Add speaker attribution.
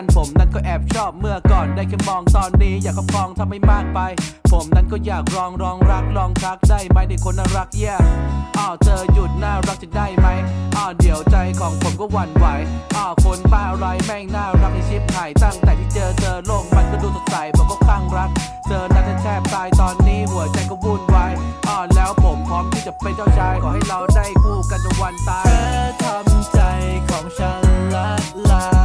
Speaker 1: ันผมนั้นก็แอบชอบเมื่อก่อนได้แค่มองตอนนี้ อยากครอบครองทำไม่มากไป ผมนั้นก็อยากลองลองรักลองทักได้ไหมในคนน่ารักแย่อ้อเธอหยุดน่ารักจะได้ไหมอ้อเดี๋ยวใจของผมก็หวั่นไหวอ้อวคนบ้าอะไรแม่งน่ารักในชิปหายตั้งแต่ที่เจอเธอโลกมันก็ดูสดใสผมก็คลั่งรักเธอนั้นแทบตายตอนนี้หัวใจก็วุ่นวายอ้อแล้วผมพร้อมที่จะเป็นเจ้าชายขอให้เราได้คู่กันจนวันตาย
Speaker 2: เธอทำใจของฉันละลาย